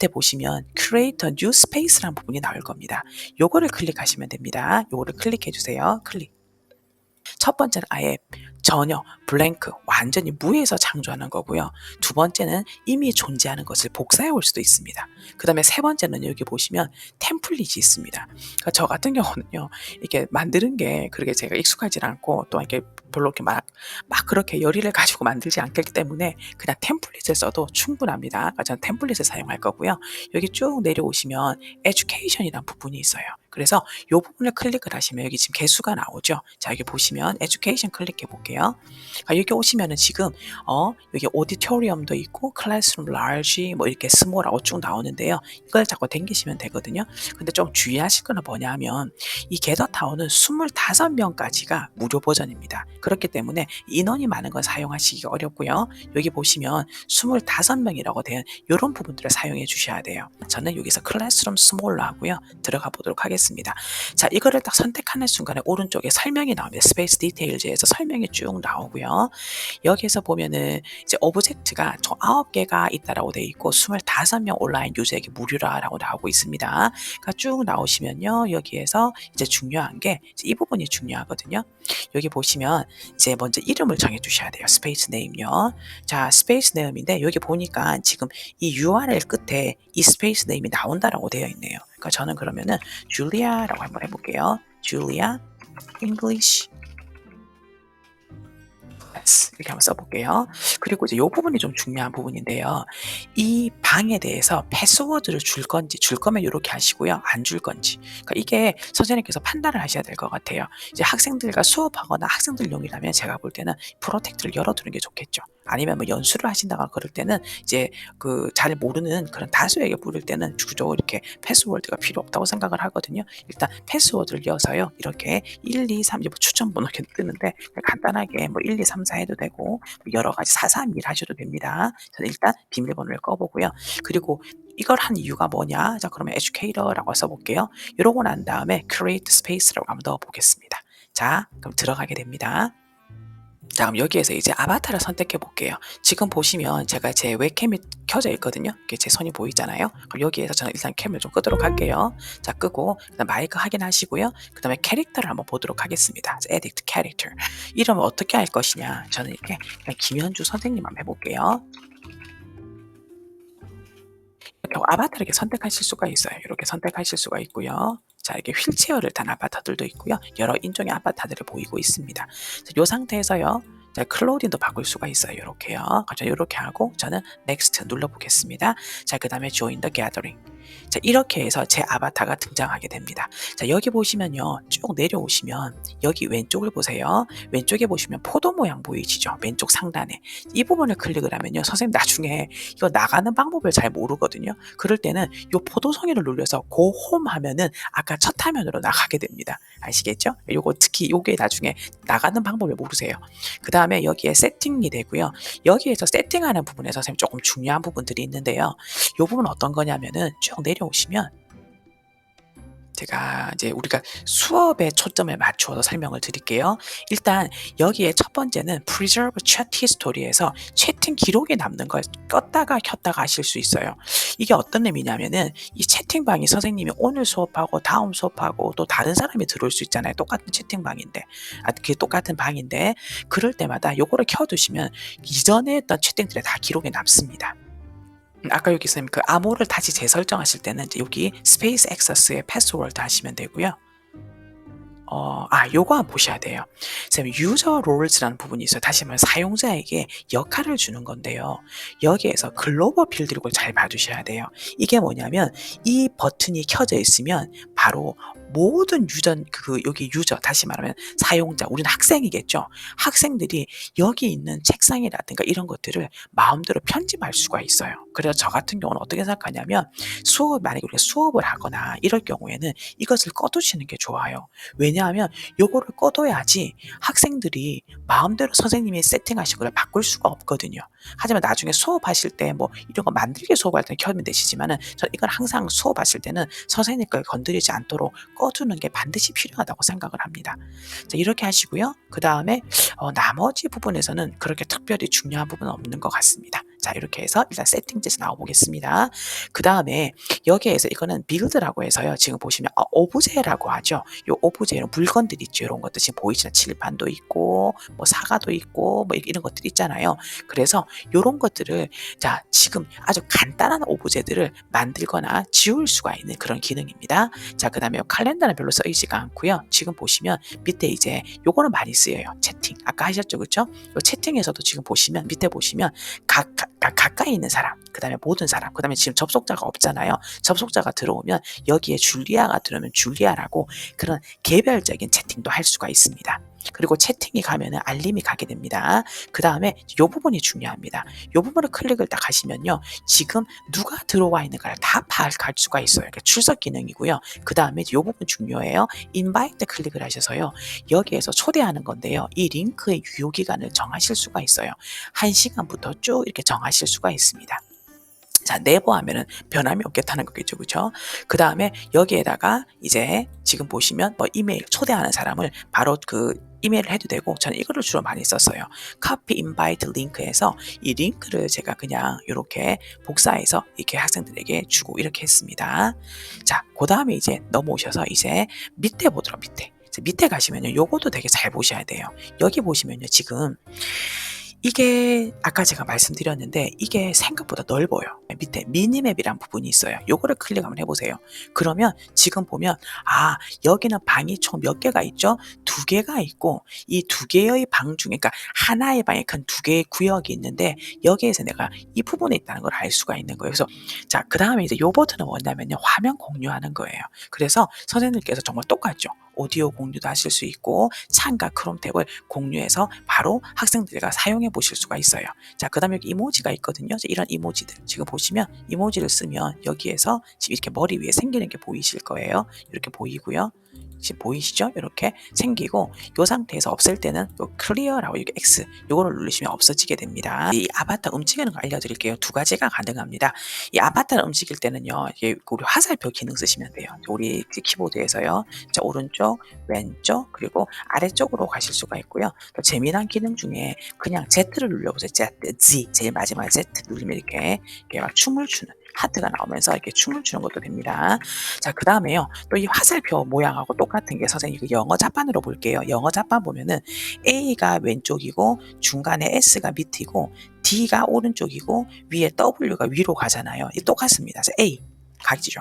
밑에 보시면 Create a New Space라는 부분이 나올 겁니다. 요거를 클릭하시면 됩니다. 요거를 클릭해 주세요. 클릭. 첫 번째는 아예 전혀 블랭크 완전히 무에서 창조하는 거고요. 두 번째는 이미 존재하는 것을 복사해 올 수도 있습니다. 그 다음에 세 번째는 여기 보시면 템플릿이 있습니다. 그러니까 저 같은 경우는요, 이렇게 만드는 게 그렇게 제가 익숙하지 않고 또 이렇게 별로 이렇게 막, 막 그렇게 열의를 가지고 만들지 않기 때문에 그냥 템플릿을 써도 충분합니다. 그러니까 저는 템플릿을 사용할 거고요. 여기 쭉 내려오시면 education이라는 부분이 있어요. 그래서 이 부분을 클릭을 하시면 여기 지금 개수가 나오죠. 자, 여기 보시면 education 클릭해 볼게요. 아, 여기 오시면은 지금 어, 여기 오디토리엄도 있고 클래스룸 large 뭐 이렇게 스몰하고 쭉 나오는데요. 이걸 자꾸 당기시면 되거든요. 근데 좀 주의하실 거는 뭐냐면 이 게더타운은 25명까지가 무료 버전입니다. 그렇기 때문에 인원이 많은 건 사용하시기 어렵고요. 여기 보시면 25명이라고 된 이런 부분들을 사용해 주셔야 돼요. 저는 여기서 클래스룸 스몰로 하고요. 들어가 보도록 하겠습니다. 자, 이거를 딱 선택하는 순간에 오른쪽에 설명이 나옵니다. 스페이스 디테일즈에서 설명이 쭉 나오고요. 여기에서 보면은 이제 오브젝트가 총 9개가 있다라고 되어 있고 25명 온라인 유저에게 무료라고 나오고 있습니다. 그러니까 쭉 나오시면요. 여기에서 이제 중요한 게 이 부분이 중요하거든요. 여기 보시면 이제 먼저 이름을 정해 주셔야 돼요. 스페이스 네임요. 자, 스페이스 네임인데 여기 보니까 지금 이 URL 끝에 이 스페이스 네임이 나온다라고 되어 있네요. 그러니까 저는 그러면은 줄리아라고 한번 해볼게요. 줄리아 English 이렇게 한번 써볼게요. 그리고 이제 이 부분이 좀 중요한 부분인데요. 이 방에 대해서 패스워드를 줄 건지 줄 거면 이렇게 하시고요. 안 줄 건지. 그러니까 이게 선생님께서 판단을 하셔야 될 것 같아요. 이제 학생들과 수업하거나 학생들용이라면 제가 볼 때는 프로텍트를 열어두는 게 좋겠죠. 아니면 뭐 연수를 하신다거나 그럴 때는 이제 그 잘 모르는 그런 다수에게 부를 때는 주로 이렇게 패스워드가 필요 없다고 생각을 하거든요. 일단 패스워드를 여서요. 이렇게 1, 2, 3, 뭐 추천번호 이렇게 뜨는데 간단하게 뭐 1, 2, 3, 4 해도 되고 뭐 여러 가지 4, 3, 1 하셔도 됩니다. 저는 일단 비밀번호를 꺼보고요. 그리고 이걸 한 이유가 뭐냐? 자, 그러면 educator라고 써볼게요. 이러고 난 다음에 create space라고 한번 넣어보겠습니다. 자, 그럼 들어가게 됩니다. 자, 그럼 여기에서 이제 아바타를 선택해 볼게요. 지금 보시면 제가 제 웹캠이 켜져 있거든요. 이게 제 손이 보이잖아요. 그럼 여기에서 저는 일단 캠을 좀 끄도록 할게요. 자, 끄고 그다음 마이크 확인하시고요. 그 다음에 캐릭터를 한번 보도록 하겠습니다. edit character. 이름을 어떻게 할 것이냐? 저는 이렇게 그냥 김현주 선생님 한번 해볼게요. 이렇게 아바타를 이렇게 선택하실 수가 있어요. 이렇게 선택하실 수가 있고요. 자, 이렇게 휠체어를 단 아바타들도 있고요. 여러 인종의 아바타들이 보이고 있습니다. 이 상태에서요. 자, 클로딩도 바꿀 수가 있어요. 이렇게요. 그렇죠. 이렇게 하고 저는 next 눌러보겠습니다. 자, 그 다음에 join the gathering. 자, 이렇게 해서 제 아바타가 등장하게 됩니다. 자, 여기 보시면요. 쭉 내려오시면 여기 왼쪽을 보세요. 왼쪽에 보시면 포도 모양 보이시죠? 왼쪽 상단에. 이 부분을 클릭을 하면요. 선생님 나중에 이거 나가는 방법을 잘 모르거든요. 그럴 때는 이 포도송이를 눌러서 고홈 하면은 아까 첫 화면으로 나가게 됩니다. 아시겠죠? 요거 특히 요게 나중에 나가는 방법을 모르세요. 그 다음에 여기에 세팅이 되고요. 여기에서 세팅하는 부분에서 선생님 조금 중요한 부분들이 있는데요. 이 부분은 어떤 거냐면은 쭉 내려오시면 제가 이제 우리가 수업에 초점을 맞추어서 설명을 드릴게요. 일단 여기에 첫 번째는 preserve chat history에서 채팅 기록에 남는 걸 껐다가 켰다가 하실 수 있어요. 이게 어떤 의미냐면은 이 채팅방이 선생님이 오늘 수업하고 다음 수업하고 또 다른 사람이 들어올 수 있잖아요. 똑같은 채팅방인데, 아, 그게 똑같은 방인데 그럴 때마다 요거를 켜두시면 이전에 했던 채팅들이 다 기록에 남습니다. 음, 아까 여기 쌤그 암호를 다시 재설정하실 때는 이제 여기 스페이스 액세스에 패스워드 하시면 되고요. 어, 아, 요거 한번 보셔야 돼요. 쌤, 유저 롤즈라는 부분이 있어요. 다시 말해 사용자에게 역할을 주는 건데요. 여기에서 글로벌 필드를 잘 봐주셔야 돼요. 이게 뭐냐면 이 버튼이 켜져 있으면 바로 모든 유저 그 여기 유저 다시 말하면 사용자 우리는 학생이겠죠. 학생들이 여기 있는 책상이라든가 이런 것들을 마음대로 편집할 수가 있어요. 그래서 저 같은 경우는 어떻게 생각하냐면 수업 만약에 우리가 수업을 하거나 이럴 경우에는 이것을 꺼두시는 게 좋아요. 왜냐하면 요거를 꺼둬야지 학생들이 마음대로 선생님이 세팅하신 걸 바꿀 수가 없거든요. 하지만 나중에 수업하실 때 뭐 이런 거 만들기 수업할 때는 켜면 되시지만은 저 이건 항상 수업하실 때는 선생님 걸 건드리지 않도록 꺼두는 게 반드시 필요하다고 생각을 합니다. 자, 이렇게 하시고요. 그 다음에 어, 나머지 부분에서는 그렇게 특별히 중요한 부분은 없는 것 같습니다. 자 이렇게 해서 일단 세팅지에서 나와 보겠습니다. 그 다음에 여기에서 이거는 빌드라고 해서요. 지금 보시면 아, 오브제라고 하죠. 요 오브제는 물건들 있죠. 이런 것들 지금 보이시나 칠판도 있고 뭐 사과도 있고 뭐 이런 것들 있잖아요. 그래서 요런 것들을 자 지금 아주 간단한 오브제들을 만들거나 지울 수가 있는 그런 기능입니다. 자 그 다음에 칼렌더는 별로 쓰이지가 않고요. 지금 보시면 밑에 이제 요거는 많이 쓰여요. 채팅 아까 하셨죠, 그렇죠? 요 채팅에서도 지금 보시면 밑에 보시면 각, 각, 각 가까이 있는 사람, 그 다음에 모든 사람, 그 다음에 지금 접속자가 없잖아요. 접속자가 들어오면 여기에 줄리아가 들어오면 줄리아라고 그런 개별적인 채팅도 할 수가 있습니다. 그리고 채팅이 가면은 알림이 가게 됩니다. 그 다음에 이 부분이 중요합니다. 이 부분을 클릭을 딱 하시면요. 지금 누가 들어와 있는가를 다 파악할 수가 있어요. 그러니까 출석 기능이고요. 그 다음에 이 부분 중요해요. 인바이트 클릭을 하셔서요. 여기에서 초대하는 건데요. 이 링크의 유효 기간을 정하실 수가 있어요. 1시간부터 쭉 이렇게 정하실 수가 있습니다. 자, 네버 하면은 변함이 없겠다는 거겠죠. 그죠? 그 다음에 여기에다가 이제 지금 보시면 뭐 이메일 초대하는 사람을 바로 그 이메일을 해도 되고 저는 이거를 주로 많이 썼어요. 카피 인바이트 링크에서 이 링크를 제가 그냥 이렇게 복사해서 이렇게 학생들에게 주고 이렇게 했습니다. 자, 그 다음에 이제 넘어오셔서 이제 밑에 보도록 밑에. 밑에 가시면요. 요것도 되게 잘 보셔야 돼요. 여기 보시면요. 지금 이게 아까 제가 말씀드렸는데 이게 생각보다 넓어요. 밑에 미니맵이란 부분이 있어요. 요거를 클릭 한번 해보세요. 그러면 지금 보면 아 여기는 방이 총 몇 개가 있죠? 두 개가 있고 이 두 개의 방 중에 그러니까 하나의 방에 큰 두 개의 구역이 있는데 여기에서 내가 이 부분에 있다는 걸 알 수가 있는 거예요. 그래서 자 그 다음에 이제 요 버튼은 뭐냐면요 화면 공유하는 거예요. 그래서 선생님께서 정말 똑같죠. 오디오 공유도 하실 수 있고 창과 크롬 탭을 공유해서 바로 학생들과 사용해 보실 수가 있어요. 자, 그 다음에 여기 이모지가 있거든요. 이런 이모지들 지금 보시면 이모지를 쓰면 여기에서 지금 이렇게 머리 위에 생기는 게 보이실 거예요. 이렇게 보이고요. 지금 보이시죠? 이렇게 생기고 이 상태에서 없앨 때는 요 클리어라고 이렇게 X 요거를 누르시면 없어지게 됩니다. 이 아바타 움직이는 거 알려드릴게요. 두 가지가 가능합니다. 이 아바타를 움직일 때는요. 이게 우리 화살표 기능 쓰시면 돼요. 우리 키보드에서요. 자, 오른쪽, 왼쪽 그리고 아래쪽으로 가실 수가 있고요. 또 재미난 기능 중에 그냥 Z를 눌러보세요. Z, Z 제일 마지막에 Z 누르면 이렇게, 이렇게 막 춤을 추는 하트가 나오면서 이렇게 춤을 추는 것도 됩니다. 자, 그 다음에요. 또 이 화살표 모양하고 똑같은 게 선생님 그 영어 자판으로 볼게요. 영어 자판 보면은 A가 왼쪽이고 중간에 S가 밑이고 D가 오른쪽이고 위에 W가 위로 가잖아요. 이 똑같습니다. 그래서 A 각지죠.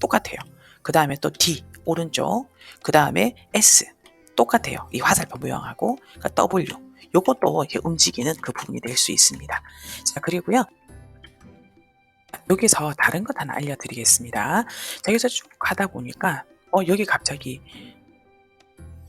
똑같아요. 그 다음에 또 D 오른쪽, 그 다음에 S 똑같아요. 이 화살표 모양하고 그러니까 W 요것도 이렇게 움직이는 그 부분이 될 수 있습니다. 자, 그리고요. 여기서 다른 것 하나 알려드리겠습니다. 자, 여기서 쭉 가다 보니까 어 여기 갑자기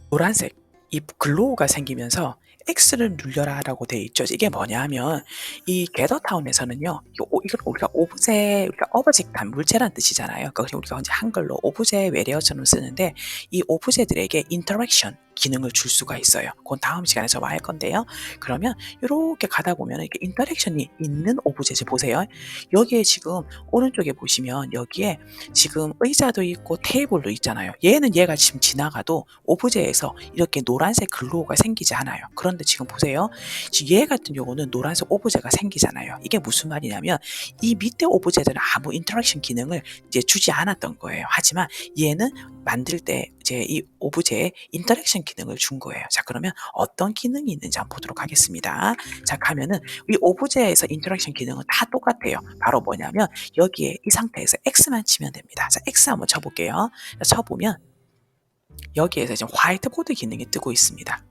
노란색 이 글로우가 생기면서 X를 눌려라 라고 돼 있죠. 이게 뭐냐 하면 이 게더타운에서는요. 이걸 우리가 오브제 우리가 어버젝트 물체란 뜻이잖아요. 그걸 우리가 이제 한글로 오브제 외래어처럼 쓰는데 이 오브제들에게 인터랙션 기능을 줄 수가 있어요. 그건 다음 시간에 저할 건데요. 그러면 이렇게 가다 보면 이렇게 인터랙션이 있는 오브제지 보세요. 여기에 지금 오른쪽에 보시면 여기에 지금 의자도 있고 테이블도 있잖아요. 얘는 얘가 지금 지나가도 오브제에서 이렇게 노란색 글로우가 생기지 않아요. 그런 데 지금 보세요. 얘 같은 경우는 노란색 오브제가 생기잖아요. 이게 무슨 말이냐면 이 밑에 오브제들은 아무 인터랙션 기능을 이제 주지 않았던 거예요. 하지만 얘는 만들 때 이제 이 오브제에 인터랙션 기능을 준 거예요. 자, 그러면 어떤 기능이 있는지 한번 보도록 하겠습니다. 자, 가면은 이 오브제에서 인터랙션 기능은 다 똑같아요. 바로 뭐냐면 여기에 이 상태에서 X만 치면 됩니다. 자, X 한번 쳐볼게요. 자, 쳐보면 여기에서 지금 화이트보드 기능이 뜨고 있습니다.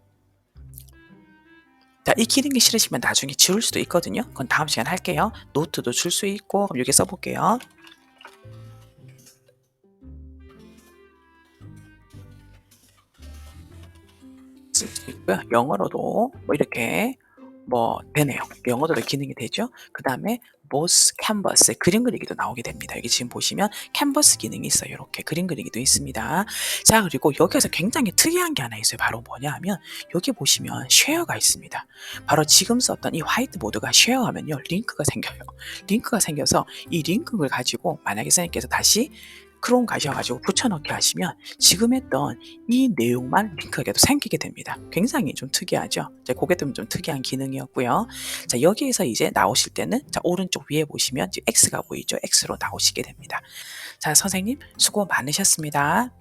자, 이 기능이 싫으시면 나중에 지울 수도 있거든요. 그건 다음 시간에 할게요. 노트도 줄 수 있고, 그럼 여기 써볼게요. 있고요. 영어로도 뭐 이렇게 뭐 되네요. 영어로도 기능이 되죠. 그 다음에 보스 캔버스 그림 그리기도 나오게 됩니다. 여기 지금 보시면 캔버스 기능이 있어요. 이렇게 그림 그리기도 있습니다. 자 그리고 여기에서 굉장히 특이한 게 하나 있어요. 바로 뭐냐 하면 여기 보시면 쉐어가 있습니다. 바로 지금 썼던 이 화이트보드가 쉐어하면요 링크가 생겨요. 링크가 생겨서 이 링크를 가지고 만약에 선생님께서 다시 크롬 가셔가지고 붙여넣기 하시면 지금 했던 이 내용만 또 생기게 됩니다. 굉장히 좀 특이하죠. 제 고개 때문에 좀 특이한 기능이었고요. 자 여기에서 이제 나오실 때는 자 오른쪽 위에 보시면 X가 보이죠. X로 나오시게 됩니다. 자 선생님 수고 많으셨습니다.